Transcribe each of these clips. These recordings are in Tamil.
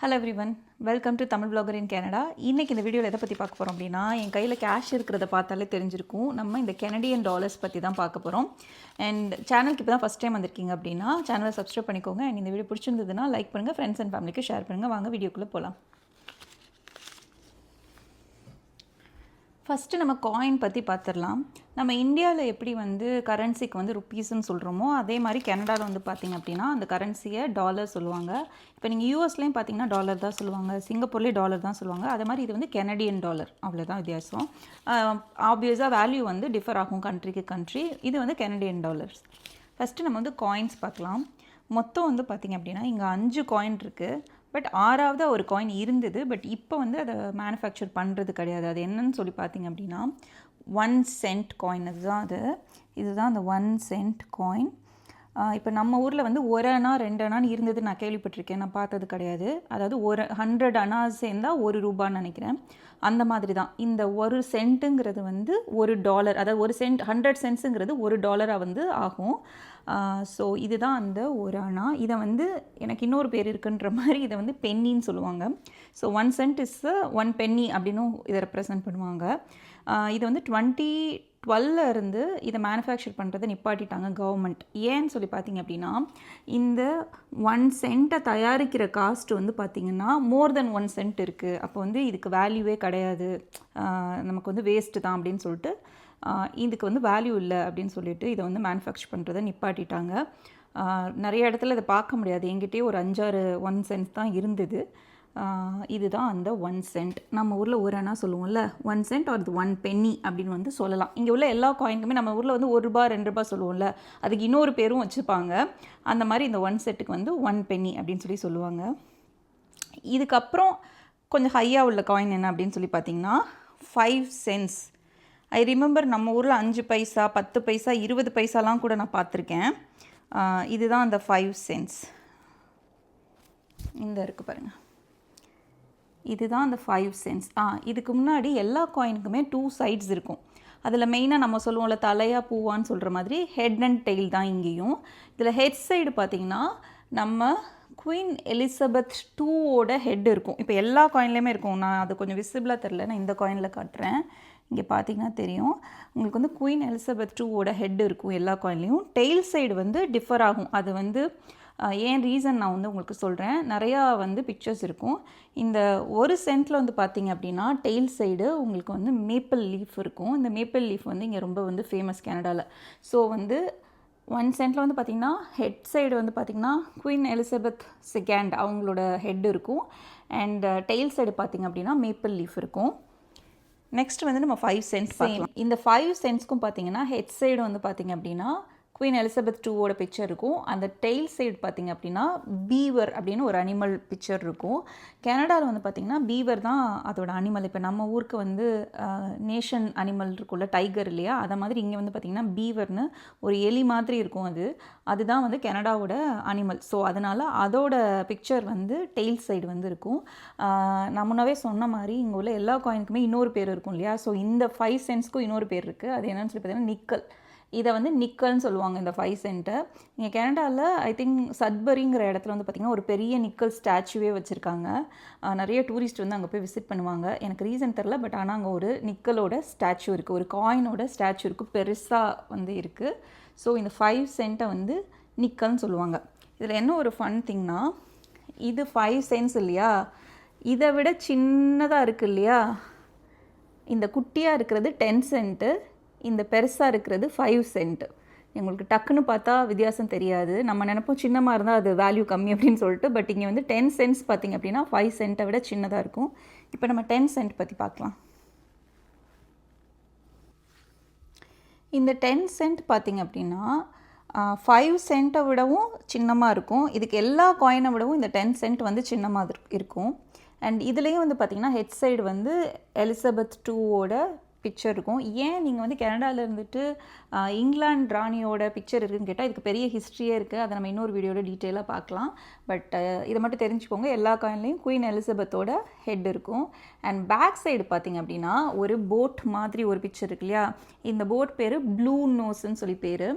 Hello everyone welcome to Tamil blogger in Canada இன்றைக்கி இந்த வீடியோவில் எதை பற்றி பார்க்க போகிறோம் அப்படின்னா என் கையில் கேஷ் இருக்கிறத பார்த்தாலே தெரிஞ்சிருக்கும். நம்ம இந்த கெனடியன் டாலர்ஸ் பற்றி தான் பார்க்க போகிறோம் அண்ட் சேனலுக்கு இப்போ தான் ஃபஸ்ட் டைம் வந்திருக்கீங்க அப்படின்னா சேனலை சப்ஸ்கிரைப் பண்ணிக்கோங்க. அண்ட் இந்த வீடியோ பிடிச்சிருந்ததுன்னா லைக் பண்ணுங்கள் ஃப்ரெண்ட்ஸ் அண்ட் ஃபேமிலிக்கு ஷேர் பண்ணுங்கள் வாங்க வீடியோக்குள்ளே போகலாம் ஃபஸ்ட்டு நம்ம காயின் பற்றி பார்த்துடலாம் நம்ம இந்தியாவில் எப்படி வந்து கரன்சிக்கு வந்து ருப்பீஸ்ன்னு சொல்கிறோமோ அதே மாதிரி கனடாவில் வந்து பார்த்திங்க அப்படின்னா அந்த கரன்சியை டாலர் சொல்லுவாங்க. இப்போ நீங்கள் யூஎஸ்லேயும் பார்த்தீங்கன்னா டாலர் தான் சொல்லுவாங்க. சிங்கப்பூர்லேயும் டாலர் தான் சொல்லுவாங்க. அதே மாதிரி இது வந்து கெனடியன் டாலர் அவ்வளோதான் வித்தியாசம். ஆப்வியஸாக வேல்யூ வந்து டிஃபர் ஆகும் கண்ட்ரிக்கு கண்ட்ரி இது வந்து கெனடியன் டாலர்ஸ் ஃபஸ்ட்டு நம்ம வந்து காயின்ஸ் பார்க்கலாம் மொத்தம் வந்து பார்த்திங்க அப்படின்னா இங்கே அஞ்சு காயின் இருக்குது பட் ஆறாவது ஒரு காயின் இருந்தது பட் இப்போ வந்து அதை மேனுஃபேக்சர் பண்ணுறது கிடையாது. அது என்னன்னு சொல்லி பார்த்தீங்க அப்படின்னா ஒன் சென்ட் காயின் அதுதான் அது. இதுதான் அந்த ஒன் சென்ட் காயின் இப்போ நம்ம ஊரில் வந்து ஒரு அணா ரெண்டு அணான்னு இருந்தது நான் கேள்விப்பட்டிருக்கேன். நான் பார்த்தது கிடையாது. அதாவது ஒரு ஹண்ட்ரட் அணா சேர்ந்தால் ஒரு ரூபான்னு நினைக்கிறேன். அந்த மாதிரி தான் இந்த ஒரு சென்ட்டுங்கிறது வந்து ஒரு டாலர் அதாவது ஒரு சென்ட் ஹண்ட்ரட் சென்ட்ஸுங்கிறது ஒரு டாலராக வந்து ஆகும். ஸோ இதுதான் அந்த ஒரு அணா. இதை வந்து எனக்கு இன்னொரு பேர் இருக்குன்ற மாதிரி இதை வந்து பென்னின்னு சொல்லுவாங்க. So one cent is one penny அப்படின்னும் இதை ரெப்ரசன்ட் பண்ணுவாங்க. இது வந்து டுவெண்ட்டி டுவெல்ல இருந்து இதை மேனுஃபேக்சர் பண்ணுறதை நிப்பாட்டிட்டாங்க கவர்மெண்ட் ஏன்னு சொல்லி பார்த்தீங்க அப்படின்னா இந்த ஒன் சென்ட்டை தயாரிக்கிற காஸ்ட் வந்து பார்த்திங்கன்னா மோர் தென் ஒன் சென்ட் இருக்குது அப்போ வந்து இதுக்கு வேல்யூவே கிடையாது. நமக்கு வந்து வேஸ்ட்டு தான் அப்படின்னு சொல்லிட்டு இதுக்கு வந்து வேல்யூ இல்லை அப்படின்னு சொல்லிட்டு இதை வந்து மேனுஃபேக்சர் பண்ணுறதை நிப்பாட்டிட்டாங்க. நிறைய இடத்துல இதை பார்க்க முடியாது. எங்கிட்டே ஒரு அஞ்சாறு ஒன் சென்ட் தான் இருந்தது. இதுதான் அந்த ஒன் சென்ட் நம்ம ஊரில் ஒரு அண்ணா சொல்லுவோம்ல one cent or one penny அப்படின்னு வந்து சொல்லலாம். இங்கே உள்ள எல்லா காயினுக்குமே நம்ம ஊரில் வந்து ஒரு ரூபா ரெண்டு ரூபா சொல்லுவோம்ல அதுக்கு இன்னொரு பேரும் வச்சுப்பாங்க அந்த மாதிரி இந்த ஒன் செட்டுக்கு வந்து ஒன் பென்னி அப்படின்னு சொல்லி சொல்லுவாங்க. இதுக்கப்புறம் கொஞ்சம் ஹையாக உள்ள காயின் என்ன அப்படின்னு சொல்லி பார்த்தீங்கன்னா ஃபைவ் சென்ஸ் ஐ ரிமெம்பர் நம்ம ஊரில் அஞ்சு பைசா பத்து பைசா இருபது பைசாலாம் கூட நான் பார்த்துருக்கேன். இதுதான் அந்த ஃபைவ் சென்ஸ் இந்த இருக்குது பாருங்கள் இதுதான் அந்த ஃபைவ் சென்ஸ் ஆ இதுக்கு முன்னாடி எல்லா காயினுக்குமே டூ சைட்ஸ் இருக்கும். அதில் மெயினாக நம்ம சொல்லுவோம்ல தலையா பூவான்னு சொல்கிற மாதிரி ஹெட் அண்ட் டெய்ல் தான் இங்கேயும். இதில் ஹெட் சைடு பார்த்திங்கன்னா நம்ம குயின் எலிசபெத் டூவோட ஹெட் இருக்கும். இப்போ எல்லா காயின்லேயுமே இருக்கும். நான் அது கொஞ்சம் விசிபிளாக தெரில நான் இந்த காயினில் காட்டுறேன். இங்கே பார்த்தீங்கன்னா தெரியும். உங்களுக்கு வந்து குயின் எலிசபெத் டூவோட ஹெட் இருக்கும் எல்லா காயின்லேயும் டெய்ல் சைடு வந்து டிஃபர் ஆகும். அது வந்து ஏன் ரீசன் நான் வந்து உங்களுக்கு சொல்கிறேன் நிறையா வந்து பிக்சர்ஸ் இருக்கும். இந்த ஒரு சென்ட்டில் வந்து பார்த்தீங்க அப்படின்னா டெய்ல் சைடு உங்களுக்கு வந்து மேப்பிள் லீஃப் இருக்கும். இந்த மேப்பிள் லீஃப் வந்து இங்கே ரொம்ப வந்து ஃபேமஸ் கனடாவில் ஸோ வந்து ஒன் சென்ட்டில் வந்து பார்த்திங்கன்னா ஹெட் சைடு வந்து பார்த்திங்கன்னா குயின் எலிசபெத் செகண்ட் அவங்களோட ஹெட் இருக்கும். அண்ட் டெய்ல் சைடு பார்த்திங்க அப்படின்னா மேப்பிள் லீஃப் இருக்கும். நெக்ஸ்ட் வந்து நம்ம ஃபைவ் சென்ட்ஸ் பார்க்கலாம். இந்த ஃபைவ் சென்ட்ஸ்க்கும் பார்த்தீங்கன்னா ஹெட் சைடு வந்து பார்த்திங்க அப்படின்னா குயின் எலிசபெத் டூவோட பிக்சர் இருக்கும். அந்த டெய்ல் சைடு பார்த்திங்க அப்படின்னா பீவர் அப்படின்னு ஒரு அனிமல் பிக்சர் இருக்கும். கனடாவில் வந்து பார்த்திங்கன்னா பீவர் தான் அதோட அனிமல் இப்போ நம்ம ஊருக்கு வந்து நேஷன் அனிமல் இருக்கும்ல டைகர் இல்லையா? அதை மாதிரி இங்கே வந்து பார்த்திங்கன்னா பீவர்னு ஒரு எலி மாதிரி இருக்கும் அது. அதுதான் வந்து கனடாவோட அனிமல் ஸோ அதனால் அதோட பிக்சர் வந்து டெய்ல் சைடு வந்து இருக்கும். நான் முன்னவே சொன்ன மாதிரி இங்கே உள்ள எல்லா காயினுக்குமே இன்னொரு பேர் இருக்கும் இல்லையா? ஸோ இந்த ஃபைவ் சென்ஸ்க்கும் இன்னொரு பேர் இருக்குது அது என்னென்னு சொல்லி பார்த்தீங்கன்னா நிக்கல் இதை வந்து நிக்கல்னு சொல்லுவாங்க இந்த ஃபைவ் சென்ட்டை இங்கே கனடாவில் ஐ திங்க் சட்பரிங்கிற இடத்துல வந்து பார்த்திங்கன்னா ஒரு பெரிய நிக்கல் ஸ்டாச்சுவே வச்சுருக்காங்க. நிறைய டூரிஸ்ட் வந்து அங்கே போய் விசிட் பண்ணுவாங்க. எனக்கு ரீசன் தெரில பட் ஆனால் அங்கே ஒரு நிக்கலோட ஸ்டாச்சு இருக்குது ஒரு காயினோட ஸ்டாச்சு இருக்குது பெருசாக வந்து இருக்குது ஸோ இந்த ஃபைவ் சென்ட்டை வந்து நிக்கல்னு சொல்லுவாங்க. இதில் என்ன ஒரு ஃபன் திங்னா இது ஃபைவ் சென்ஸ் இல்லையா? இதை விட சின்னதாக இருக்குது இல்லையா? இந்த குட்டியாக இருக்கிறது டென் சென்ட்டு இந்த பெருசாக இருக்கிறது ஃபைவ் சென்ட் எங்களுக்கு டக்குன்னு பார்த்தா வித்தியாசம் தெரியாது. நம்ம நினைப்போம் சின்னமாக இருந்தால் அது வேல்யூ கம்மி அப்படின்னு சொல்லிட்டு பட் இங்கே வந்து டென் சென்ட்ஸ் பார்த்திங்க அப்படின்னா ஃபைவ் சென்ட்டை விட சின்னதாக இருக்கும். இப்போ நம்ம டென் சென்ட் பற்றி பார்க்கலாம். இந்த டென் சென்ட் பார்த்திங்க அப்படின்னா ஃபைவ் சென்ட்டை விடவும் சின்னமாக இருக்கும். இதுக்கு எல்லா காயினை விடவும் இந்த டென் சென்ட் வந்து சின்னமாக இருக்கும். அண்ட் இதுலேயும் வந்து பார்த்திங்கன்னா ஹெட் சைடு வந்து எலிசபெத் டூவோட பிக்சர் இருக்கும். ஏன் நீங்கள் வந்து கனடாவில் இருந்துட்டு இங்கிலாந்து ராணியோட பிக்சர் இருக்குதுன்னு கேட்டால் இதுக்கு பெரிய ஹிஸ்ட்ரியே இருக்குது அதை நம்ம இன்னொரு வீடியோட டீட்டெயிலாக பார்க்கலாம். பட் இதை மட்டும் தெரிஞ்சுக்கோங்க. எல்லா காயின்லேயும் குயின் எலிசபெத்தோட ஹெட் இருக்கும். அண்ட் பேக் சைடு பார்த்திங்க அப்படின்னா ஒரு போட் மாதிரி ஒரு பிக்சர் இருக்கு இல்லையா? இந்த போட் பேர் ப்ளூ நோஸ்ன்னு சொல்லி பேர்.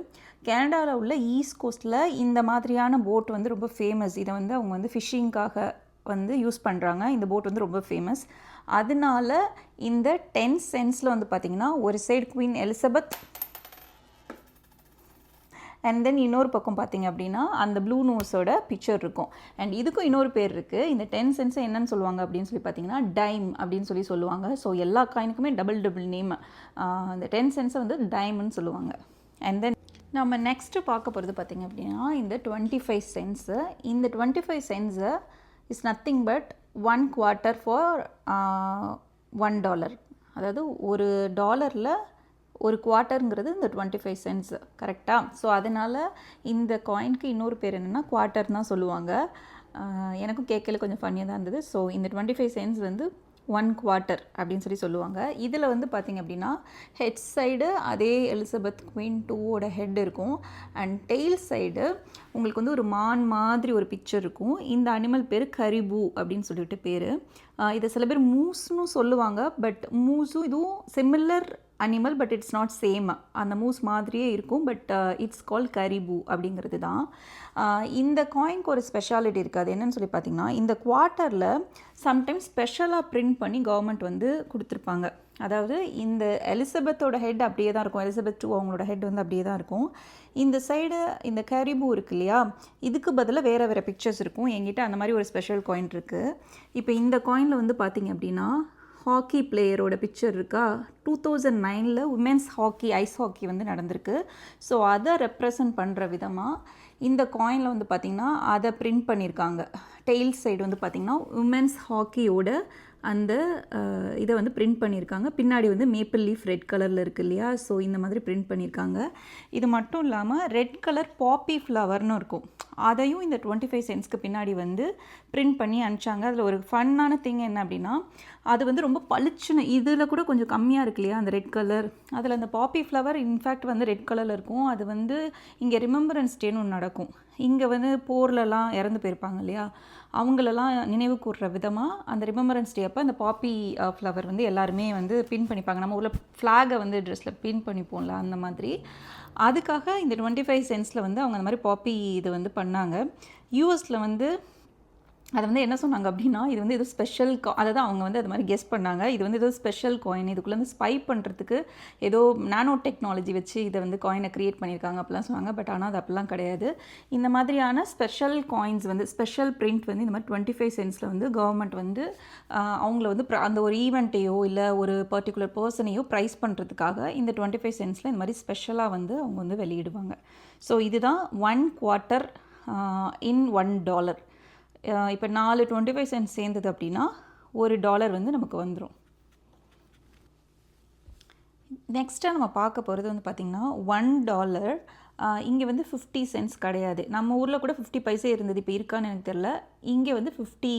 கனடாவில் உள்ள ஈஸ்ட் கோஸ்ட்டில் இந்த மாதிரியான போட் வந்து ரொம்ப ஃபேமஸ் இதை வந்து அவங்க வந்து ஃபிஷ்ஷிங்காக வந்து யூஸ் பண்ணுறாங்க இந்த போட் வந்து ரொம்ப ஃபேமஸ் அதனால இந்த டென் சென்ஸில் வந்து பார்த்திங்கன்னா ஒரு side queen Elizabeth and then இன்னொரு பக்கம் பார்த்தீங்க அப்படின்னா அந்த ப்ளூ நோஸோட பிக்சர் இருக்கும். அண்ட் இதுக்கும் இன்னொரு பேர் இருக்குது இந்த டென் சென்ஸை என்னன்னு சொல்லுவாங்க அப்படின்னு சொல்லி பார்த்தீங்கன்னா டைம் அப்படின்னு சொல்லி சொல்லுவாங்க. ஸோ எல்லா காயினுக்குமே டபுள் டபுள் நேம் இந்த டென் சென்ஸை வந்து டைம்னு சொல்லுவாங்க. அண்ட் தென் நம்ம நெக்ஸ்ட்டு பார்க்க போகிறது பார்த்திங்க அப்படின்னா இந்த டுவெண்ட்டி ஃபைவ் சென்ஸு இந்த twenty five cents is nothing but one quarter for one dollar அதாவது ஒரு டாலரில் ஒரு குவார்ட்டருங்கிறது இந்த டுவெண்ட்டி ஃபைவ் சென்ட்ஸ் கரெக்டாக ஸோ அதனால் இந்த காயினுக்கு இன்னொரு பேர் என்னென்னா குவார்ட்டர் தான் சொல்லுவாங்க. எனக்கும் கேட்கல கொஞ்சம் ஃபன்னியாக தான் இருந்தது. ஸோ இந்த டுவெண்ட்டி ஃபைவ் சென்ட்ஸ் வந்து ஒன் குவார்ட்டர் அப்படின்னு சொல்லி சொல்லுவாங்க. இதில் வந்து பார்த்திங்க அப்படின்னா ஹெட் சைடு அதே எலிசபெத் குவீன் டூவோட ஹெட் இருக்கும். அண்ட் டெய்ல் சைடு உங்களுக்கு வந்து ஒரு மான் மாதிரி ஒரு பிக்சர் இருக்கும். இந்த அனிமல் பேர் கரிபு அப்படின்னு சொல்லிட்டு பேர். இதை சில பேர் மூஸ்னு சொல்லுவாங்க பட் மூஸும் இதுவும் similar animal but it's not same அந்த மூஸ் மாதிரியே இருக்கும் பட் இட்ஸ் கால் கரிபு அப்படிங்கிறது தான். Uh, இந்த காயின்க்கு ஒரு ஸ்பெஷாலிட்டி இருக்குது அது என்னன்னு சொல்லி பார்த்தீங்கன்னா இந்த குவார்ட்டரில் சம்டைம்ஸ் ஸ்பெஷலாக பிரிண்ட் பண்ணி கவர்மெண்ட் வந்து கொடுத்துருப்பாங்க. அதாவது இந்த எலிசபெத்தோட ஹெட் அப்படியே தான் இருக்கும். எலிசபெத் டூ அவங்களோட ஹெட் வந்து அப்படியே தான் இருக்கும். இந்த சைடு இந்த கரிபு இருக்கு இல்லையா? இதுக்கு பதிலாக வேறு வேறு பிக்சர்ஸ் இருக்கும். என்கிட்ட அந்த மாதிரி ஒரு ஸ்பெஷல் காயின் இருக்குது இப்போ இந்த காயினில் வந்து பார்த்தீங்க அப்படின்னா ஹாக்கி பிளேயரோட பிக்சர் இருக்கா? டூ தௌசண்ட் நைனில் உமென்ஸ் ஹாக்கி ஐஸ் ஹாக்கி வந்து நடந்திருக்கு. ஸோ அதை ரெப்ரசன்ட் பண்ணுற விதமாக இந்த காயினில் வந்து பார்த்திங்கன்னா அதை பிரிண்ட் பண்ணியிருக்காங்க டெய்ல் சைடு வந்து பார்த்திங்கன்னா உமன்ஸ் ஹாக்கியோட அந்த இதை வந்து பிரிண்ட் பண்ணியிருக்காங்க. பின்னாடி வந்து மேப்பிள் லீஃப் ரெட் கலரில் இருக்கு இல்லையா? ஸோ இந்த மாதிரி பிரிண்ட் பண்ணியிருக்காங்க. இது மட்டும் இல்லாமல் ரெட் கலர் பாப்பி ஃப்ளவர்னு இருக்கும். அதையும் இந்த டுவெண்ட்டி ஃபைவ் சென்ஸ்க்கு பின்னாடி வந்து பிரிண்ட் பண்ணி அனுப்பிச்சாங்க. அதில் ஒரு ஃபன்னான திங் என்ன அப்படின்னா அது வந்து ரொம்ப பளிச்சுன்னு இதில் கூட கொஞ்சம் கம்மியாக இருக்கு இல்லையா அந்த ரெட் கலர் அதில் அந்த பாப்பி ஃப்ளவர் இன்ஃபேக்ட் வந்து ரெட் கலரில் இருக்கும். அது வந்து இங்கே ரிமெம்பரன்ஸ் டேன்னு ஒன்று நடக்கும். இங்கே வந்து போர்லலாம் இறந்து போயிருப்பாங்க இல்லையா? அவங்களெல்லாம் நினைவு கூறுற விதமாக அந்த ரிமம்பரன்ஸ் டே அப்போ அந்த பாப்பி ஃப்ளவர் uh, வந்து எல்லாருமே வந்து பின் பண்ணிப்பாங்க. நம்ம உள்ள ஃப்ளாகை வந்து ட்ரெஸ்ஸில் பின் பண்ணிப்போம்ல அந்த மாதிரி. அதுக்காக இந்த டுவெண்ட்டி ஃபைவ் சென்ஸில் வந்து அவங்க அந்த மாதிரி பாப்பி இது வந்து பண்ணாங்க. யூஎஸில் வந்து அது வந்து என்ன சொன்னாங்க அப்படின்னா இது வந்து ஏதோ ஸ்பெஷல் அதை தான் அவங்க வந்து அது மாதிரி கெஸ் பண்ணாங்க. இது வந்து ஏதோ ஸ்பெஷல் காயின் இதுக்குள்ளே வந்து ஸ்பை பண்ணுறதுக்கு ஏதோ நானோ டெக்னாலஜி வச்சு இதை வந்து காயினை க்ரியேட் பண்ணியிருக்காங்க அப்படிலாம் சொன்னாங்க. பட் ஆனால் அது அப்படிலாம் கிடையாது. இந்த மாதிரியான ஸ்பெஷல் காயின்ஸ் வந்து ஸ்பெஷல் பிரிண்ட் வந்து இந்த மாதிரி டுவெண்ட்டி ஃபைவ் சென்ஸில் வந்து கவர்மெண்ட் வந்து அவங்கள வந்து அந்த ஒரு ஈவெண்ட்டையோ இல்லை ஒரு பர்டிகுலர் பர்சனையோ ப்ரைஸ் பண்ணுறதுக்காக இந்த டுவெண்ட்டி ஃபைவ் சென்ஸில் இந்த மாதிரி ஸ்பெஷலாக வந்து அவங்க வந்து வெளியிடுவாங்க. ஸோ இதுதான் one quarter in one dollar இப்போ நாலு டுவெண்ட்டி ஃபைவ் சென்ட் சேர்ந்தது அப்படின்னா ஒரு டாலர் வந்து நமக்கு வந்துடும் நெக்ஸ்ட்டாக நம்ம பார்க்க போகிறது வந்து பார்த்திங்கன்னா ஒன் டாலர் இங்கே வந்து ஃபிஃப்டி சென்ஸ் கிடையாது. நம்ம ஊரில் கூட ஃபிஃப்டி பைசே இருந்தது இப்போ இருக்கான்னு எனக்கு தெரில இங்கே வந்து ஃபிஃப்டி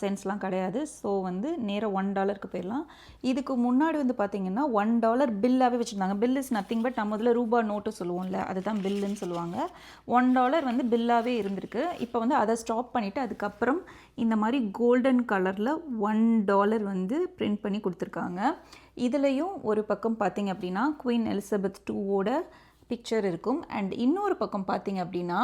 சென்ஸ்லாம் கிடையாது. ஸோ வந்து நேராக ஒன் டாலருக்கு போயிடலாம். இதுக்கு முன்னாடி வந்து பார்த்திங்கன்னா ஒன் டாலர் பில்லாகவே வச்சுருந்தாங்க. பில் இஸ் நத்திங் பட் நம்ம இதில் ரூபா நோட்டு சொல்லுவோம்ல அதுதான் பில்லுன்னு சொல்லுவாங்க. ஒன் டாலர் வந்து பில்லாகவே இருந்திருக்கு. இப்போ வந்து அதை ஸ்டாப் பண்ணிவிட்டு அதுக்கப்புறம் இந்த மாதிரி கோல்டன் கலரில் ஒன் டாலர் வந்து பிரிண்ட் பண்ணி கொடுத்துருக்காங்க. இதுலேயும் ஒரு பக்கம் பார்த்து பார்த்தீங்க அப்படின்னா குவீன் எலிசபெத் டூவோட பிக்சர் இருக்கும். அண்ட் இன்னொரு பக்கம் பார்த்தீங்க அப்படின்னா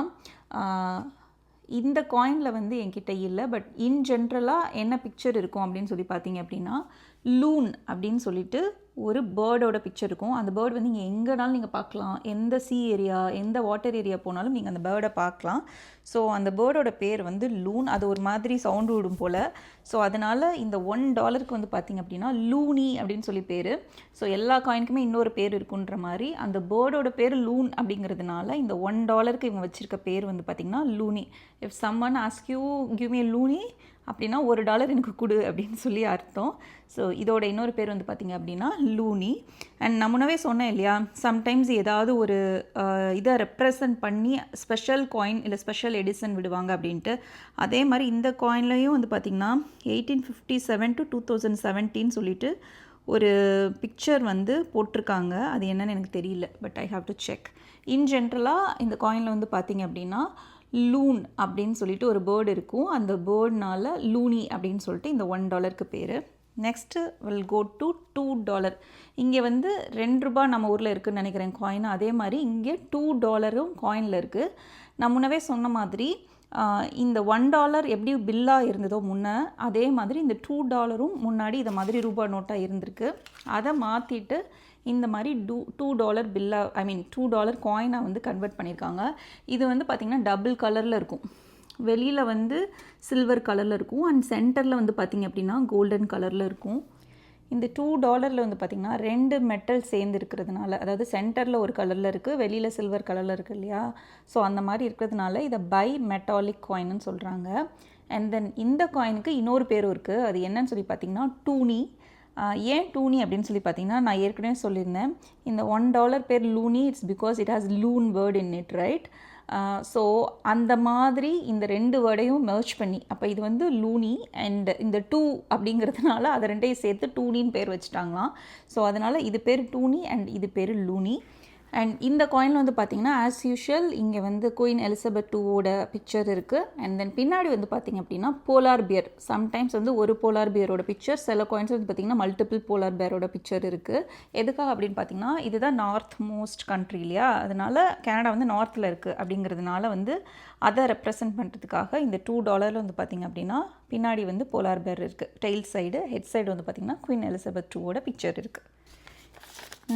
இந்த காயினில் வந்து என்கிட்ட இல்லை பட் இன் ஜென்ரலாக என்ன பிக்சர் இருக்கும் அப்படின்னு சொல்லி பார்த்தீங்க அப்படின்னா லூன் அப்படின்னு சொல்லிட்டு ஒரு பேர்டோட பிக்சர் இருக்கும். அந்த பேர்டு வந்து நீங்கள் எங்கேனாலும் நீங்கள் பார்க்கலாம். எந்த சி ஏரியா எந்த வாட்டர் ஏரியா போனாலும் நீங்கள் அந்த பேர்டை பார்க்கலாம். ஸோ அந்த பேர்டோட பேர் வந்து லூன் அது ஒரு மாதிரி சவுண்டு விடும் போல். ஸோ அதனால் இந்த ஒன் டாலருக்கு வந்து பார்த்திங்க அப்படின்னா லூனி அப்படின்னு சொல்லி பேர். ஸோ எல்லா காயினுக்குமே இன்னொரு பேர் இருக்குன்ற மாதிரி. அந்த பேர்டோட பேர் லூன் அப்படிங்கிறதுனால இந்த ஒன் டாலருக்கு இவங்க வச்சுருக்க பேர் வந்து பார்த்திங்கன்னா loonie if someone ask you give me loonie அப்படின்னா ஒரு டாலர் எனக்கு கொடு அப்படின்னு சொல்லி அர்த்தம். ஸோ இதோட இன்னொரு பேர் வந்து பார்த்திங்க அப்படின்னா லூனி. அண்ட் நான் முன்னவே சொன்னேன் இல்லையா சம்டைம்ஸ் ஏதாவது ஒரு இதை ரெப்ரசன்ட் பண்ணி ஸ்பெஷல் காயின் இல்லை ஸ்பெஷல் எடிசன் விடுவாங்க அப்படின்ட்டு. அதே மாதிரி இந்த காயின்லேயும் வந்து பார்த்திங்கன்னா eighteen fifty seven to two thousand seventeen சொல்லிட்டு ஒரு பிக்சர் வந்து போட்டிருக்காங்க. அது என்னன்னு எனக்கு தெரியல but I have to check in ஜென்ரலாக இந்த காயினில் வந்து பார்த்திங்க அப்படின்னா லூன் அப்படின்னு சொல்லிட்டு ஒரு பேர்டு இருக்கும். அந்த பேர்ட்னால லூனி அப்படின்னு சொல்லிட்டு இந்த ஒன் டாலருக்கு பேர். Next will go to two dollar இங்கே வந்து ரெண்டு ரூபா நம்ம ஊரில் இருக்குதுன்னு நினைக்கிறேன் காயின் அதே மாதிரி இங்கே டூ டாலரும் காயினில் இருக்குது நான் முன்னவே சொன்ன மாதிரி இந்த ஒன் டாலர் எப்படி பில்லாக இருந்ததோ முன்னே அதே மாதிரி இந்த டூ டாலரும் முன்னாடி இதை மாதிரி ரூபா நோட்டாக இருந்திருக்கு. அதை மாற்றிட்டு இந்த மாதிரி டூ டூ டாலர் பில்லாக ஐ மீன் டூ டாலர் காயினாக வந்து கன்வெர்ட் பண்ணியிருக்காங்க இது வந்து பார்த்திங்கன்னா டபுள் கலரில் இருக்கும். வெளியில் வந்து சில்வர் கலரில் இருக்கும். அண்ட் சென்டரில் வந்து பார்த்திங்க அப்படின்னா கோல்டன் கலரில் இருக்கும். இந்த டூ டாலரில் வந்து பார்த்திங்கன்னா ரெண்டு மெட்டல் சேர்ந்து இருக்கிறதுனால அதாவது சென்டரில் ஒரு கலரில் இருக்குது வெளியில் சில்வர் கலரில் இருக்குது இல்லையா? ஸோ அந்த மாதிரி இருக்கிறதுனால இதை பை மெட்டாலிக் காயின்னு சொல்கிறாங்க அண்ட் தென் இந்த காயினுக்கு இன்னொரு பேரும் இருக்குது அது என்னன்னு சொல்லி பார்த்தீங்கன்னா டூனி ஏன் டூனி அப்படின்னு சொல்லி பார்த்தீங்கன்னா நான் ஏற்கனவே சொல்லியிருந்தேன். இந்த ஒன் டாலர் பேர் loonie it's because it has loon word in it right so அந்த மாதிரி இந்த ரெண்டு வேர்டையும் மெர்ச் பண்ணி அப்போ இது வந்து லூனி அண்ட் இந்த டூ அப்படிங்கிறதுனால அதை ரெண்டையும் சேர்த்து டூனின்னு பேர் வச்சுட்டாங்களாம். ஸோ அதனால் இது பேர் டூனி அண்ட் இது பேர் லூனி. அண்ட் இந்த காயின் வந்து பார்த்தீங்கன்னா ஆஸ் யூஷுவல் இங்கே வந்து குயின் எலிசபெத் டூவோட பிக்சர் இருக்குது அண்ட் தென் பின்னாடி வந்து பார்த்தீங்க அப்படின்னா போலார் பியர் சம்டைம்ஸ் வந்து ஒரு போலார் பியரோட பிக்சர் சில காயின்ஸ் வந்து பார்த்தீங்கன்னா மல்டிபிள் போலார் பியரோட பிக்சர் இருக்குது எதுக்காக அப்படின்னு பார்த்தீங்கன்னா இதுதான் நார்த் மோஸ்ட் கண்ட்ரி இல்லையா? அதனால் கனடா வந்து நார்த்தில் இருக்குது அப்படிங்கிறதுனால வந்து அதை ரெப்ரசன்ட் பண்ணுறதுக்காக இந்த டூ டாலரில் வந்து பார்த்தீங்க அப்படின்னா பின்னாடி வந்து போலார் பேர் இருக்குது டெய்ல் சைடு ஹெட் சைடு வந்து பார்த்தீங்கன்னா குயின் எலிசபெத் டூவோட பிக்சர் இருக்குது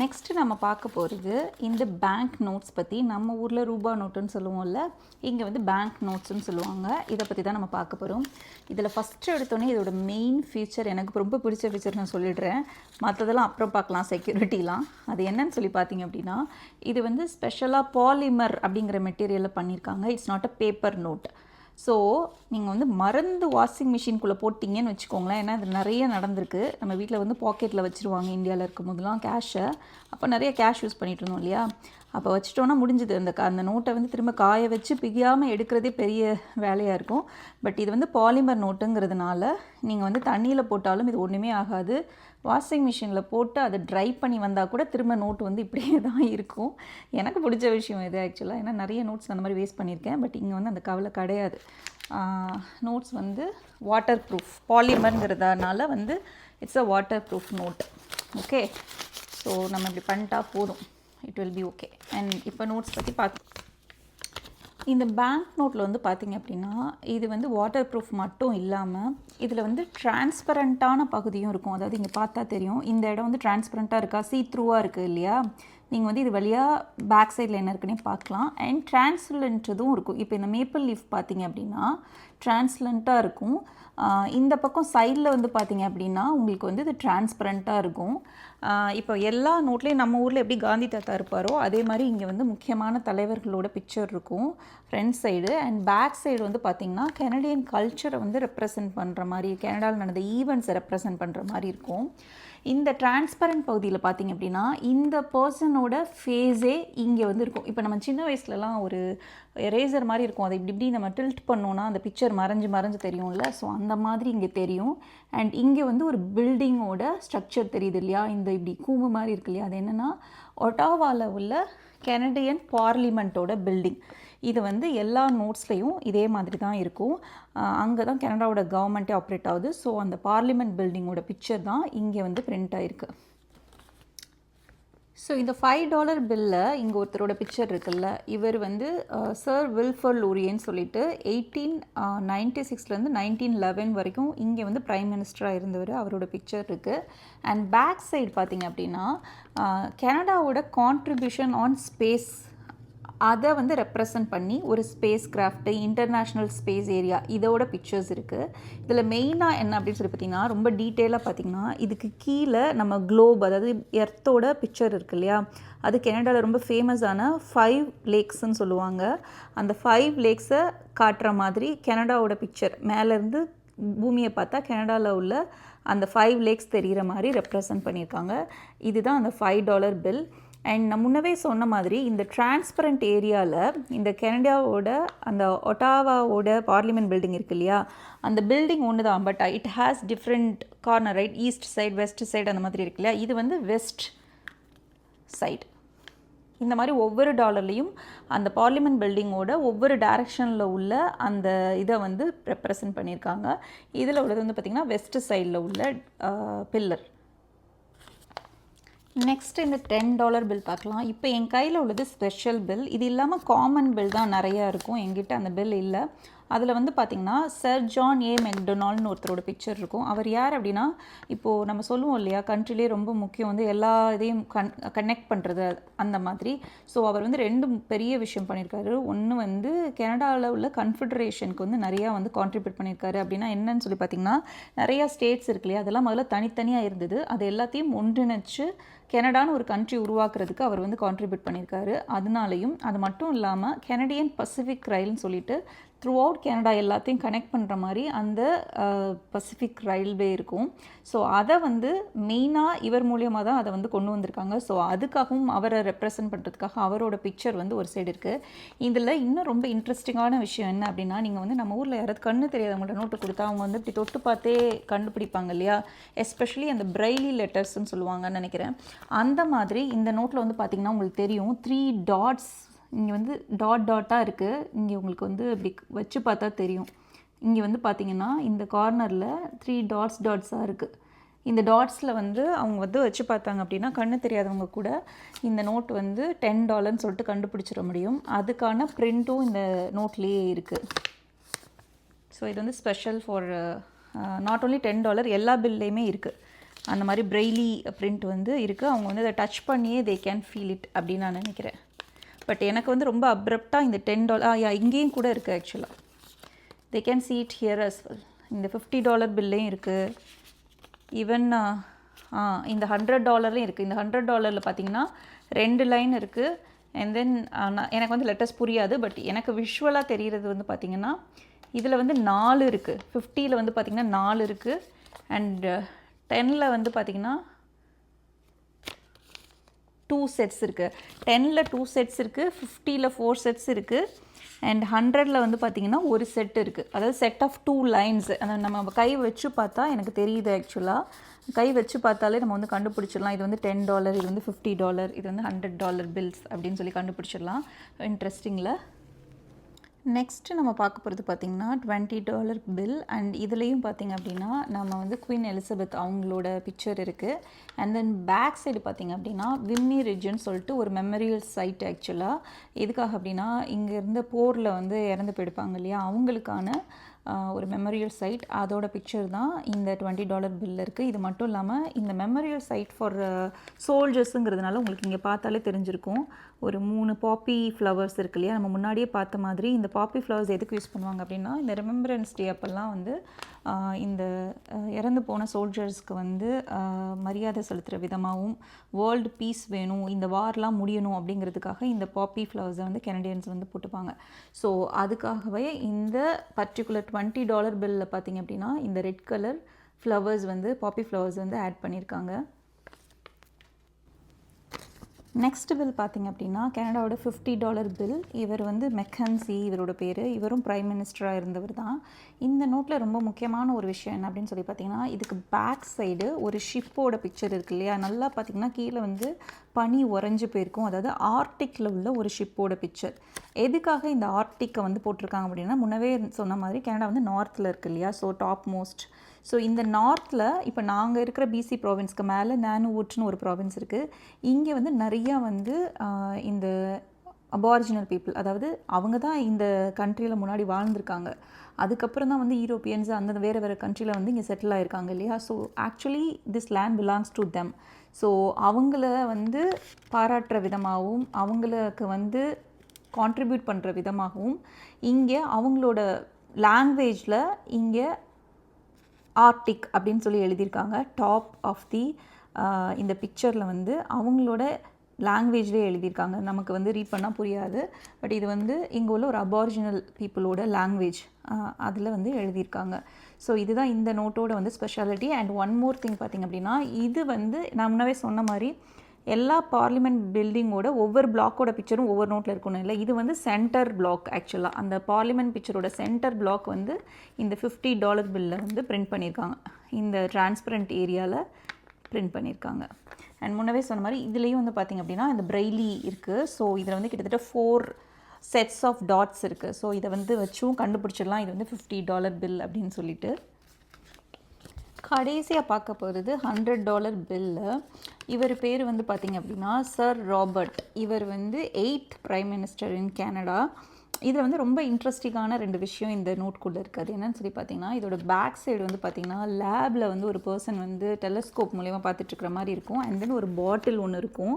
நெக்ஸ்ட்டு நம்ம பார்க்க போகிறது இந்த பேங்க் நோட்ஸ் பற்றி நம்ம ஊரில் ரூபா நோட்டுன்னு சொல்லுவோம்ல இங்கே வந்து பேங்க் நோட்ஸ்னு சொல்லுவாங்க. இதை பற்றி தான் நம்ம பார்க்க போகிறோம் இதில் ஃபஸ்ட்டு எடுத்தோன்னே இதோட மெயின் ஃபீச்சர் எனக்கு ரொம்ப பிடிச்ச ஃபீச்சர் நான் சொல்லிடுறேன். மற்றதெல்லாம் அப்புறம் பார்க்கலாம் செக்யூரிட்டிலாம் அது என்னன்னு சொல்லி பார்த்தீங்க அப்படின்னா இது வந்து ஸ்பெஷலாக பாலிமர் அப்படிங்கிற மெட்டீரியலில் பண்ணியிருக்காங்க it's not a paper note so நீங்கள் வந்து மறந்து வாஷிங் மிஷின்குள்ளே போட்டிங்கன்னு வச்சுக்கோங்களேன். ஏன்னா இது நிறைய நடந்திருக்கு. நம்ம வீட்டில் வந்து பாக்கெட்டில் வச்சுருவாங்க இந்தியாவில் இருக்கும் போதெல்லாம் கேஷை அப்போ நிறைய கேஷ் யூஸ் பண்ணிட்டு இருந்தோம் இல்லையா? அப்போ வச்சுட்டோன்னா முடிஞ்சுது. அந்த க- அந்த நோட்டை வந்து திரும்ப காய வச்சு பிரியாமல் எடுக்கிறதே பெரிய வேலையாக இருக்கும். பட் இது வந்து பாலிமர் நோட்டுங்கிறதுனால நீங்கள் வந்து தண்ணியில் போட்டாலும் இது ஒன்றுமே ஆகாது. வாஷிங் மிஷினில் போட்டு அதை ட்ரை பண்ணி வந்தால் கூட திரும்ப நோட் வந்து இப்படியே தான் இருக்கும். எனக்கு பிடிச்ச விஷயம் இது ஆக்சுவலாக ஏன்னா நிறைய நோட்ஸ் அந்த மாதிரி வேஸ்ட் பண்ணியிருக்கேன். பட் இங்கே வந்து அந்த கவலை கிடையாது. நோட்ஸ் வந்து வாட்டர் ப்ரூஃப் பாலிமருங்கிறதுனால வந்து it's a waterproof note okay so நம்ம இப்படி பண்ணிட்டா போதும். It will be okay and இப்போ நோட்ஸ் பற்றி பார்த்து இந்த பேங்க் நோட்டில் வந்து பார்த்தீங்க அப்படின்னா இது வந்து வாட்டர் ப்ரூஃப் மட்டும் இல்லாமல் இதில் வந்து டிரான்ஸ்பரண்ட்டான பகுதியும் இருக்கும். அதாவது இங்கே பார்த்தா தெரியும். இந்த இடம் வந்து டிரான்ஸ்பரண்ட்டாக இருக்கா? சீ த்ரூவாக இருக்குது இல்லையா? நீங்கள் வந்து இது வழியாக பேக் சைடில் என்ன இருக்குன்னே பார்க்கலாம். அண்ட் டிரான்ஸ்லன்ட்டதும் இருக்கும். இப்போ இந்த மேப்பிள் லீஃப் பார்த்தீங்க அப்படின்னா டிரான்ஸ்லண்ட்டாக இருக்கும். இந்த பக்கம் சைடில் வந்து பார்த்தீங்க அப்படின்னா உங்களுக்கு வந்து இது டிரான்ஸ்பரண்ட்டாக இருக்கும். இப்போ எல்லா நோட்லேயும் நம்ம ஊரில் எப்படி காந்தி தாத்தா இருப்பாரோ அதே மாதிரி இங்கே வந்து முக்கியமான தலைவர்களோட பிக்சர் இருக்கும். Front side and back side வந்து பார்த்திங்கன்னா கெனடியன் கல்ச்சரை வந்து ரெப்ரசன்ட் பண்ணுற மாதிரி கெனடாவில் நடந்த ஈவெண்ட்ஸை ரெப்ரசன்ட் பண்ணுற மாதிரி இருக்கும். இந்த டிரான்ஸ்பரண்ட் பகுதியில் பார்த்தீங்க அப்படின்னா இந்த பர்சனோட ஃபேஸே இங்கே வந்து இருக்கும் இப்போ நம்ம சின்ன வயசுலலாம் ஒரு எரேசர் மாதிரி இருக்கும். அதை இப்படி இப்படி நம்ம டில்ட் பண்ணோன்னா அந்த பிக்சர் மறைஞ்சு மறைஞ்சு தெரியும்ல. ஸோ அந்த மாதிரி இங்கே தெரியும். அண்ட் இங்கே வந்து ஒரு பில்டிங்கோட ஸ்ட்ரக்சர் தெரியுது இல்லையா? இந்த இப்படி கூம்பு மாதிரி இருக்கு இல்லையா? அது என்னென்னா ஒட்டாவாவில் உள்ள கெனடியன் பார்லிமெண்ட்டோட பில்டிங் இது வந்து எல்லா நோட்ஸ்லேயும் இதே மாதிரி தான் இருக்கும். அங்கே தான் கனடாவோட கவர்மெண்ட்டே ஆப்ரேட் ஆகுது. ஸோ அந்த பார்லிமெண்ட் பில்டிங்கோட பிக்சர் தான் இங்கே வந்து பிரிண்ட் ஆகிருக்கு ஸோ இந்த ஃபைவ் டாலர் பில்லில் இங்கே ஒருத்தரோட பிக்சர் இருக்குல்ல இவர் வந்து சர் வில்ஃபர் லூரியன்னு சொல்லிட்டு எயிட்டீன் நைன்டி சிக்ஸ்லேருந்து நைன்டீன் லெவன் வரைக்கும் இங்கே வந்து ப்ரைம் மினிஸ்டராக இருந்தவர் அவரோட பிக்சர் இருக்குது அண்ட் பேக் சைடு பார்த்தீங்க அப்படின்னா கனடாவோட கான்ட்ரிபியூஷன் ஆன் ஸ்பேஸ் அதை வந்து ரெப்ரசன்ட் பண்ணி ஒரு space craft international space area இதோட பிக்சர்ஸ் இருக்குது இதில் மெயினாக என்ன அப்படின்னு சொல்லி பார்த்தீங்கன்னா ரொம்ப டீட்டெயிலாக பார்த்தீங்கன்னா இதுக்கு கீழே நம்ம குளோப் அதாவது எர்த்தோட பிக்சர் இருக்கு இல்லையா? அது கெனடாவில் ரொம்ப ஃபேமஸான ஃபைவ் லேக்ஸ்ன்னு சொல்லுவாங்க. அந்த ஃபைவ் லேக்ஸை காட்டுற மாதிரி கெனடாவோட பிக்சர் மேலேருந்து பூமியை பார்த்தா கெனடாவில் உள்ள அந்த ஃபைவ் லேக்ஸ் தெரிகிற மாதிரி ரெப்ரசன்ட் பண்ணியிருக்காங்க. இதுதான் அந்த ஃபைவ் டாலர் பில் அண்ட் நான் முன்னவே சொன்ன மாதிரி இந்த டிரான்ஸ்பரண்ட் ஏரியாவில் இந்த கெனடாவோட அந்த ஒட்டாவாவோட பார்லிமெண்ட் பில்டிங் இருக்கு இல்லையா? அந்த பில்டிங் ஒன்று தான் but it has different corner right east side west side அந்த மாதிரி இருக்கு இல்லையா? இது வந்து வெஸ்ட் சைடு இந்த மாதிரி ஒவ்வொரு டாலர்லேயும் அந்த பார்லிமெண்ட் பில்டிங்கோட ஒவ்வொரு டைரக்ஷனில் உள்ள அந்த இதை வந்து ரெப்ரசன்ட் பண்ணியிருக்காங்க. இதில் உள்ளது வந்து பார்த்திங்கன்னா வெஸ்ட் சைடில் உள்ள பில்லர் நெக்ஸ்ட் இந்த டென் டாலர் பில் பார்க்கலாம். இப்போ என் கையில் உள்ளது ஸ்பெஷல் பில் இது இல்லாமல் காமன் பில் தான் நிறையா இருக்கும். என்கிட்ட அந்த பில் இல்லை. அதில் வந்து பார்த்திங்கன்னா சர் ஜான் ஏ மெக்டொனால்ட்னு ஒருத்தரோட பிக்சர் இருக்கும். அவர் யார் அப்படின்னா இப்போது நம்ம சொல்லுவோம் இல்லையா கண்ட்ரிலே ரொம்ப முக்கியம் வந்து எல்லா இதையும் கன் கனெக்ட் பண்ணுறது அந்த மாதிரி. ஸோ அவர் வந்து ரெண்டு பெரிய விஷயம் பண்ணியிருக்காரு ஒன்று வந்து கனடாவில் உள்ள கன்ஃபெடரேஷனுக்கு வந்து நிறையா வந்து கான்ட்ரிபியூட் பண்ணியிருக்காரு அப்படின்னா என்னன்னு சொல்லி பார்த்தீங்கன்னா நிறையா ஸ்டேட்ஸ் இருக்கு இல்லையா அதெல்லாம் முதல்ல தனித்தனியாக இருந்தது. அது எல்லாத்தையும் ஒன்றிணைச்சு கெனடான்னு ஒரு கண்ட்ரி உருவாக்குறதுக்கு அவர் வந்து கான்ட்ரிபியூட் பண்ணியிருக்காரு அதனாலையும் அது மட்டும் இல்லாமல் கெனடியன் பசிபிக் ரயில்னு சொல்லிட்டு த்ரூ அவுட் கனடா எல்லாத்தையும் கனெக்ட் பண்ணுற மாதிரி அந்த பசிஃபிக் ரயில்வே இருக்கும். ஸோ அதை வந்து மெயினாக இவர் மூலியமாக தான் அதை வந்து கொண்டு வந்திருக்காங்க. ஸோ அதுக்காகவும் அவரை ரெப்ரசன்ட் பண்ணுறதுக்காக அவரோட பிக்சர் வந்து ஒரு சைடு இருக்குது இதில் இன்னும் ரொம்ப இன்ட்ரெஸ்டிங்கான விஷயம் என்ன அப்படின்னா நீங்கள் வந்து நம்ம ஊரில் யாராவது கண்ணு தெரியாதவங்கள்ட்ட நோட்டு கொடுத்தா அவங்க வந்து இப்படி தொட்டு பார்த்தே கண்டுபிடிப்பாங்க இல்லையா? எஸ்பெஷலி அந்த பிரெய்லி லெட்டர்ஸ்ன்னு சொல்லுவாங்கன்னு நினைக்கிறேன். அந்த மாதிரி இந்த நோட்டில் வந்து பார்த்திங்கன்னா உங்களுக்கு தெரியும். த்ரீ டாட்ஸ் இங்கே வந்து டாட் டாட்டாக இருக்குது இங்கே உங்களுக்கு வந்து இப்படி வச்சு பார்த்தா தெரியும். இங்கே வந்து பார்த்தீங்கன்னா இந்த கார்னரில் த்ரீ டாட்ஸ் டாட்ஸாக இருக்குது இந்த டாட்ஸில் வந்து அவங்க வந்து வச்சு பார்த்தாங்க அப்படின்னா கண்ணு தெரியாதவங்க கூட இந்த நோட் வந்து டென் டாலர்னு சொல்லிட்டு கண்டுபிடிச்சிட முடியும். அதுக்கான பிரிண்ட்டும் இந்த நோட்லேயே இருக்குது ஸோ இது வந்து special for not only ten dollar எல்லா பில்லையுமே இருக்குது அந்த மாதிரி பிரெய்லி பிரிண்ட் வந்து இருக்குது அவங்க வந்து அதை டச் பண்ணியே தே கேன் ஃபீல் இட் அப்படின்னு நான் நினைக்கிறேன். பட் எனக்கு வந்து ரொம்ப அப்ரப்டாக இந்த டென் டாலர் யா இங்கேயும் கூட இருக்குது ஆக்சுவலாக they can see it here as well இந்த ஃபிஃப்டி டாலர் பில்லையும் இருக்குது ஈவன் ஆ இந்த ஹண்ட்ரட் டாலர்லையும் இருக்குது இந்த ஹண்ட்ரட் டாலரில் பார்த்தீங்கன்னா ரெண்டு லைன் இருக்குது அண்ட் தென் எனக்கு வந்து லெட்டர்ஸ் புரியாது பட் எனக்கு விஷுவலாக தெரிகிறது வந்து பார்த்திங்கன்னா இதில் வந்து நாலு இருக்குது ஃபிஃப்டியில் வந்து பார்த்திங்கன்னா நாலு இருக்குது அண்ட் டென்னில் வந்து பார்த்திங்கன்னா டூ செட்ஸ் இருக்குது டெனில் டூ செட்ஸ் இருக்குது ஃபிஃப்டியில் ஃபோர் செட்ஸ் இருக்குது அண்ட் ஹண்ட்ரடில் வந்து பார்த்திங்கன்னா ஒரு செட் இருக்குது அதாவது செட் ஆஃப் டூ லைன்ஸ் அந்த நம்ம கை வச்சு பார்த்தா எனக்கு தெரியுது ஆக்சுவலாக கை வச்சு பார்த்தாலே நம்ம வந்து கண்டுபிடிச்சிடலாம். இது வந்து டென் டாலர் இது வந்து ஃபிஃப்டி டாலர் இது வந்து ஹண்ட்ரட் டாலர் பில்ஸ் அப்படின்னு சொல்லி கண்டுபிடிச்சிடலாம். இன்ட்ரெஸ்டிங்கில் நெக்ஸ்ட்டு நம்ம பார்க்க போகிறது பார்த்திங்கன்னா டுவெண்ட்டி டாலர் பில் அண்ட் இதுலேயும் பார்த்திங்க அப்படின்னா நம்ம வந்து குயின் எலிசபெத் அவங்களோட பிக்சர் இருக்குது அண்ட் தென் பேக் சைடு பார்த்திங்க அப்படின்னா விம்மி ரிட்ஜன் சொல்லிட்டு ஒரு மெமரியல் சைட் ஆக்சுவலாக எதுக்காக அப்படின்னா இங்கே இருந்த போரில் வந்து இறந்து போயிருப்பாங்க இல்லையா? அவங்களுக்கான ஒரு மெமரியல் சைட் அதோட பிக்சர் தான் இந்த டுவெண்ட்டி டாலர் பில் இருக்குது இது மட்டும் இல்லாமல் இந்த மெமரியல் சைட் ஃபார் சோல்ஜர்ஸுங்கிறதுனால உங்களுக்கு இங்கே பார்த்தாலே தெரிஞ்சிருக்கும். ஒரு மூணு பாப்பி ஃப்ளவர்ஸ் இருக்கு இல்லையா? நம்ம முன்னாடியே பார்த்த மாதிரி இந்த பாப்பி ஃப்ளவர்ஸ் எதுக்கு யூஸ் பண்ணுவாங்க அப்படின்னா இந்த ரிமெம்பரன்ஸ் டே அப்போல்லாம் வந்து இந்த இறந்து போன சோல்ஜர்ஸ்க்கு வந்து மரியாதை செலுத்துகிற விதமாகவும் வேர்ல்டு பீஸ் வேணும் இந்த வார்லாம் முடியணும் அப்படிங்கிறதுக்காக இந்த பாப்பி ஃப்ளவர்ஸை வந்து கெனடியன்ஸ் வந்து போட்டுப்பாங்க. ஸோ அதுக்காகவே இந்த பர்டிகுலர் டுவெண்ட்டி டாலர் பில்லில் பார்த்தீங்க அப்படின்னா இந்த ரெட் கலர் ஃப்ளவர்ஸ் வந்து பாப்பி ஃப்ளவர்ஸ் வந்து ஆட் பண்ணியிருக்காங்க. நெக்ஸ்ட் பில் பார்த்தீங்க அப்படின்னா கனடாவோட ஃபிஃப்டி டாலர் பில் இவர் வந்து மெக்கன்சி இவரோட பேர். இவரும் ப்ரைம் மினிஸ்டராக இருந்தவர் தான். இந்த நோட்டில் ரொம்ப முக்கியமான ஒரு விஷயம் என்ன அப்படின்னு சொல்லி பார்த்தீங்கன்னா இதுக்கு பேக் சைடு ஒரு ஷிப்போட பிக்சர் இருக்கு இல்லையா? நல்லா பார்த்தீங்கன்னா கீழே வந்து பனி உறைஞ்சு போயிருக்கும். அதாவது ஆர்டிக்கில் உள்ள ஒரு ஷிப்போட பிக்சர் எதுக்காக இந்த ஆர்டிக்கை வந்து போட்டிருக்காங்க அப்படின்னா முன்னவே சொன்ன மாதிரி கனடா வந்து நார்த்தில் இருக்கு இல்லையா? ஸோ டாப் மோஸ்ட் ஸோ இந்த நார்த்தில் இப்போ நாங்கள் இருக்கிற பிசி ப்ராவின்ஸ்க்கு மேலே நானுவூட்னு ஒரு ப்ராவின்ஸ் இருக்குது இங்கே வந்து நிறையா வந்து இந்த அபாரிஜினல் பீப்புள் அதாவது அவங்க தான் இந்த கண்ட்ரியில் முன்னாடி வாழ்ந்திருக்காங்க. அதுக்கப்புறம் தான் வந்து யூரோப்பியன்ஸ் அந்த வேறு வேறு கண்ட்ரியில் வந்து இங்கே செட்டில் ஆயிருக்காங்க இல்லையா? So actually this land belongs to them so அவங்கள வந்து பாராட்டுற விதமாகவும் அவங்களுக்கு வந்து கான்ட்ரிபியூட் பண்ணுற விதமாகவும் இங்கே அவங்களோட லாங்குவேஜில் இங்கே ஆர்டிக் அப்படின்னு சொல்லி எழுதியிருக்காங்க. டாப் ஆஃப் தி இந்த பிக்சரில் வந்து அவங்களோட லாங்குவேஜ்லேயே எழுதியிருக்காங்க. நமக்கு வந்து ரீட் பண்ணால் புரியாது. பட் இது வந்து இங்கே உள்ள ஒரு அபாரிஜினல் பீப்புளோட லாங்குவேஜ் அதில் வந்து எழுதியிருக்காங்க. ஸோ இதுதான் இந்த நோட்டோட வந்து speciality and one more thing பார்த்திங்க அப்படின்னா இது வந்து நான் முன்னவே சொன்ன மாதிரி எல்லா பார்லிமெண்ட் பில்டிங்கோட ஒவ்வொரு பிளாக்கோட பிக்சரும் ஒவ்வொரு நோட்டில் இருக்கணும் இல்லை? இது வந்து சென்டர் பிளாக் ஆக்சுவலாக அந்த பார்லிமெண்ட் பிக்சரோட சென்டர் பிளாக் வந்து இந்த ஃபிஃப்டி டாலர் பில்லில் வந்து பிரிண்ட் பண்ணியிருக்காங்க இந்த டிரான்ஸ்பரண்ட் ஏரியாவில் பிரிண்ட் பண்ணியிருக்காங்க அண்ட் முன்னவே சொன்ன மாதிரி இதுலேயும் வந்து பார்த்திங்க அப்படின்னா இந்த பிரெய்லி இருக்குது ஸோ இதில் வந்து கிட்டத்தட்ட ஃபோர் செட்ஸ் ஆஃப் டாட்ஸ் இருக்குது ஸோ இதை வந்து வச்சும் கண்டுபிடிச்சிடலாம். இது வந்து ஃபிஃப்டி டாலர் பில் அப்படின்னு சொல்லிட்டு. கடைசியாக பார்க்க போகிறது ஹண்ட்ரட் டாலர் பில்லு இவர் பேர் வந்து பார்த்திங்க அப்படின்னா சர் ராபர்ட் இவர் வந்து eighth prime minister in Canada இதில் வந்து ரொம்ப இன்ட்ரெஸ்டிங்கான ரெண்டு விஷயம் இந்த நோட்குள்ளே இருக்குது. அது என்னன்னு சொல்லி பார்த்தீங்கன்னா இதோட பேக் சைடு வந்து பார்த்தீங்கன்னா லேபில் வந்து ஒரு பர்சன் வந்து டெலஸ்கோப் மூலயமா பார்த்துட்ருக்குற மாதிரி இருக்கும். அண்ட் தென் ஒரு பாட்டில் ஒன்று இருக்கும்.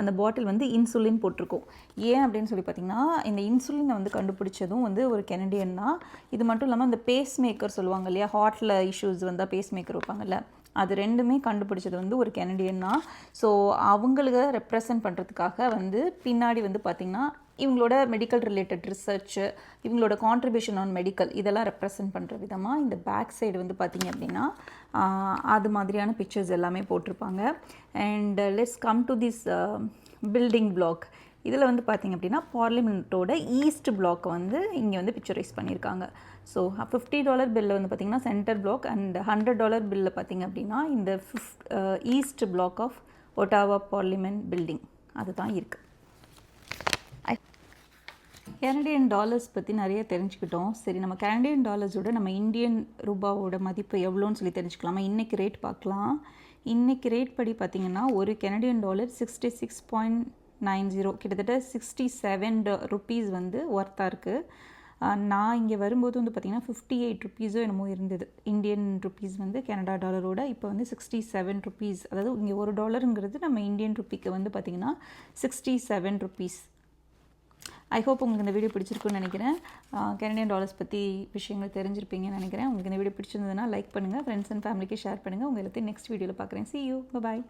அந்த பாட்டில் வந்து இன்சுலின் போட்டிருக்கும். ஏன் அப்படின்னு சொல்லி பார்த்தீங்கன்னா இந்த இன்சுலினை வந்து கண்டுபிடிச்சதும் வந்து ஒரு கெனடியன் தான். இது மட்டும் இல்லாமல் இந்த பேஸ் மேக்கர் சொல்லுவாங்க இல்லையா? ஹார்ட்டில் இஷ்யூஸ் வந்தால் பேஸ் மேக்கர் வைப்பாங்கல்ல. அது ரெண்டுமே கண்டுபிடிச்சது வந்து ஒரு கெனடியன் தான். ஸோ அவங்களுக்கு ரெப்ரசன்ட் பண்ணுறதுக்காக வந்து பின்னாடி வந்து பார்த்திங்கன்னா இவங்களோட மெடிக்கல் ரிலேட்டட் ரிசர்ச்சு இவங்களோட கான்ட்ரிபியூஷன் ஆன் மெடிக்கல் இதெல்லாம் ரெப்ரசன்ட் பண்ணுற விதமாக இந்த பேக் சைடு வந்து பார்த்திங்க அப்படின்னா அது மாதிரியான பிக்சர்ஸ் எல்லாமே போட்டிருப்பாங்க. And let's come to this building block இதில் வந்து பார்த்திங்க அப்படின்னா பார்லிமெண்ட்டோட ஈஸ்ட் பிளாக் வந்து இங்கே வந்து பிக்சரைஸ் பண்ணியிருக்காங்க. ஸோ ஃபிஃப்டி டாலர் பில்லில் வந்து பார்த்திங்கன்னா centre block and hundred dollar பில்லில் பார்த்திங்க அப்படின்னா இந்த fifth east block of Ottawa parliament building அதுதான் இருக்குது கனடியன் டாலர்ஸ் பற்றி நிறைய தெரிஞ்சுக்கிட்டோம். சரி நம்ம கனடியன் டாலர்ஸோட நம்ம இந்தியன் ரூபாவோட மதிப்பு எவ்வளோன்னு சொல்லி தெரிஞ்சுக்கலாமா? இன்றைக்கி ரேட் பார்க்கலாம். இன்றைக்கி ரேட் படி பார்த்தீங்கன்னா ஒரு Canadian dollar sixty six point nine zero கிட்டத்தட்ட சிக்ஸ்டி செவன் ருபீஸ் வந்து ஒர்த்தாக இருக்குது நான் இங்கே வரும்போது வந்து பார்த்திங்கன்னா ஃபிஃப்டி எயிட் ருபீஸோ என்னமோ இருந்தது. இந்தியன் ருபீஸ் வந்து கனடா டாலரோட இப்போ வந்து சிக்ஸ்டி செவன் ருபீஸ் அதாவது இங்கே ஒரு டாலருங்கிறது நம்ம இந்தியன் ருப்பிக்கு வந்து பார்த்திங்கன்னா sixty seven rupees I hope உங்களுக்கு இந்த வீடியோ பிடிச்சிருக்குன்னு நினைக்கிறேன். கனடியன் டாலர்ஸ் பற்றி விஷயங்கள் தெரிஞ்சிருப்பீங்கன்னு நினைக்கிறேன். உங்களுக்கு இந்த வீடியோ பிடிச்சிருந்ததுன்னா லைக் பண்ணுங்கள் ஃப்ரெண்ட்ஸ் அண்ட் ஃபேமிலிக்கு ஷேர் பண்ணுங்கள் உங்கள் எல்லாத்தையும் நெக்ஸ்ட் வீடியோவில் பார்க்குறேன். C you bye